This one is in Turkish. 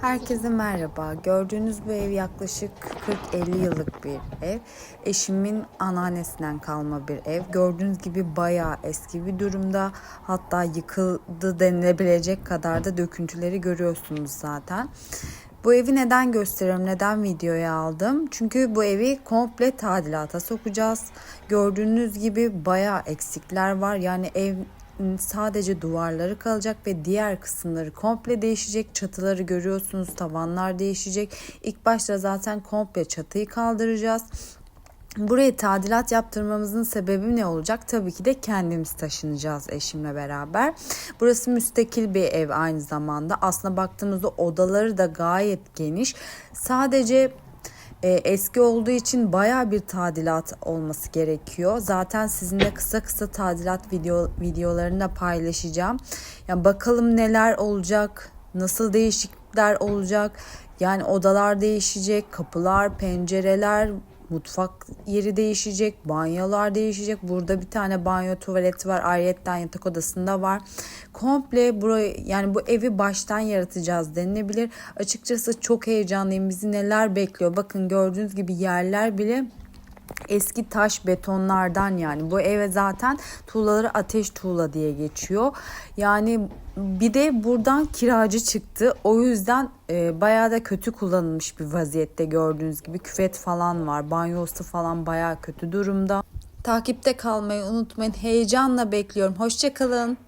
Herkese merhaba. Gördüğünüz bu ev yaklaşık 40-50 yıllık bir ev. Eşimin anneannesinden kalma bir ev. Gördüğünüz gibi bayağı eski bir durumda. Hatta yıkıldı denilebilecek kadar da döküntüleri görüyorsunuz zaten. Bu evi neden gösteriyorum, neden videoya aldım? Çünkü bu evi komple tadilata sokacağız. Gördüğünüz gibi bayağı eksikler var. Yani ev sadece duvarları kalacak ve diğer kısımları komple değişecek. Çatıları görüyorsunuz, tavanlar değişecek. İlk başta zaten komple çatıyı kaldıracağız. Buraya tadilat yaptırmamızın sebebi ne olacak? Tabii ki de kendimiz taşınacağız eşimle beraber. Burası müstakil bir ev aynı zamanda. Aslında baktığımızda odaları da gayet geniş. Sadece e, eski olduğu için baya bir tadilat olması gerekiyor. Zaten sizinle kısa kısa tadilat video videolarını da paylaşacağım. Yani bakalım neler olacak, nasıl değişiklikler olacak. Yani odalar değişecek, kapılar, pencereler, mutfak yeri değişecek, banyolar değişecek. Burada bir tane banyo tuvaleti var. Ayrıyetten yatak odasında var. Komple burayı yani bu evi baştan yaratacağız denilebilir. Açıkçası çok heyecanlıyım. Bizi neler bekliyor. Bakın gördüğünüz gibi yerler bile eski taş betonlardan yani bu eve zaten tuğlaları ateş tuğla diye geçiyor. Yani bir de buradan kiracı çıktı. O yüzden e, bayağı da kötü kullanılmış bir vaziyette gördüğünüz gibi küvet falan var. Banyosu falan bayağı kötü durumda. Takipte kalmayı unutmayın. Heyecanla bekliyorum. Hoşçakalın.